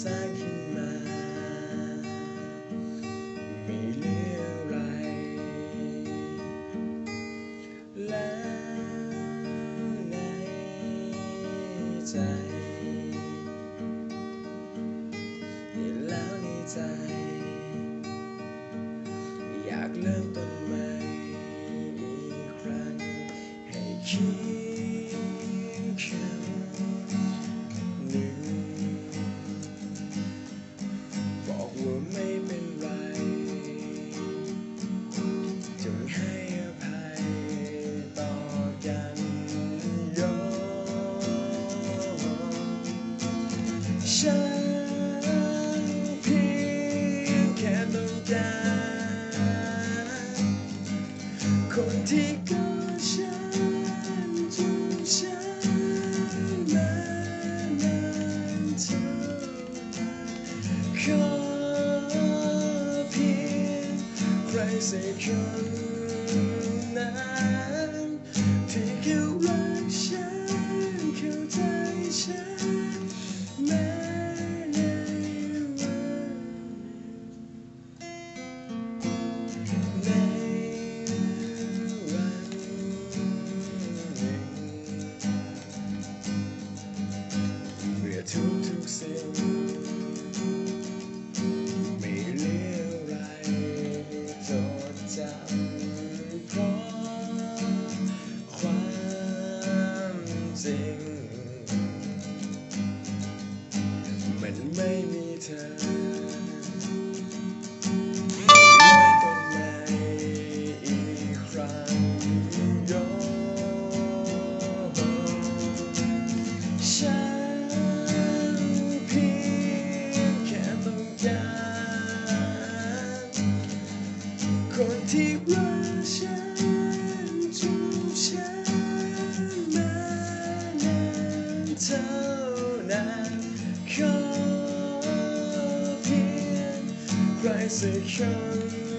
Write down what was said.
สร้างขึ้นมาม่เลืออะไร แล้วในใจ แล้วในใจ อยากเริ่มต้นใหม่อีกครั้งให้คิด คนที่กอดฉันจูบฉันมานานเท่าขอเพียงใครสักคน ไม่เหลืออะไรจดจำเพราะความจริง มันไม่มีเธอ คนที่รักฉันจูบฉันมานานเท่านั้นขอเพียงใครสักคน